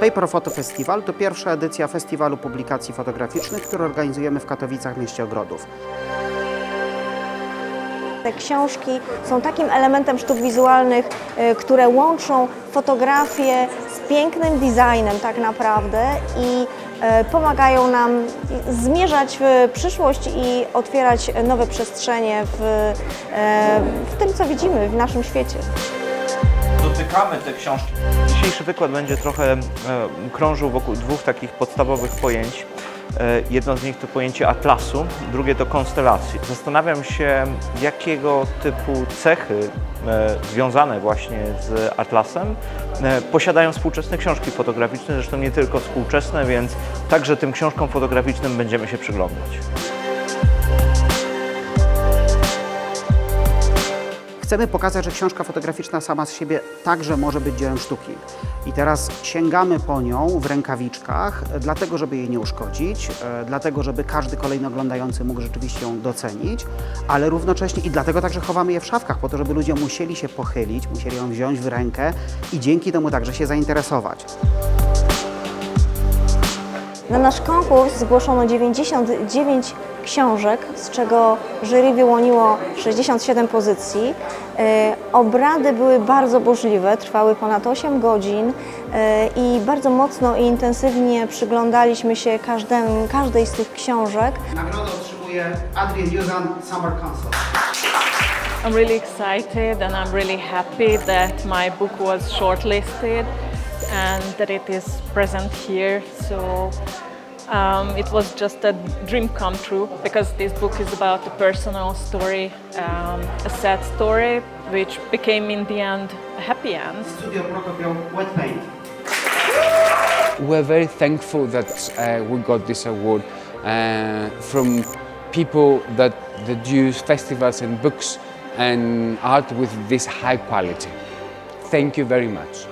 Paper Photo Festival to pierwsza edycja festiwalu publikacji fotograficznych, który organizujemy w Katowicach, mieście ogrodów. Te książki są takim elementem sztuk wizualnych, y, które łączą fotografię z pięknym designem tak naprawdę i y, pomagają nam zmierzać w przyszłość i otwierać nowe przestrzenie w, y, w tym, co widzimy w naszym świecie. Dotykamy te książki. Dzisiejszy wykład będzie trochę e, krążył wokół dwóch takich podstawowych pojęć. E, jedno z nich to pojęcie atlasu, drugie to konstelacji. Zastanawiam się, jakiego typu cechy e, związane właśnie z atlasem posiadają współczesne książki fotograficzne, zresztą nie tylko współczesne, więc także tym książkom fotograficznym będziemy się przyglądać. Chcemy pokazać, że książka fotograficzna sama z siebie także może być dziełem sztuki. I teraz sięgamy po nią w rękawiczkach, dlatego żeby jej nie uszkodzić, e, dlatego żeby każdy kolejny oglądający mógł rzeczywiście ją docenić, ale równocześnie i dlatego także chowamy je w szafkach, po to, żeby ludzie musieli się pochylić, musieli ją wziąć w rękę i dzięki temu także się zainteresować. Na nasz konkurs zgłoszono 99 książek, z czego jury wyłoniło 67 pozycji. E, Obrady były bardzo burzliwe, trwały ponad 8 godzin e, i bardzo mocno i intensywnie przyglądaliśmy się każdemu, każdej z tych książek. Nagrodę otrzymuje Adrian Juzan Summer Console. I'm really excited and I'm really happy that my book was shortlisted and that it is present here. So um, it was just a dream come true because this book is about a personal story, um, a sad story, which became in the end a happy end. Studio Prokopio Wet Paint. We're very thankful that uh, we got this award uh, from people that, that use festivals and books and art with this high quality. Thank you very much.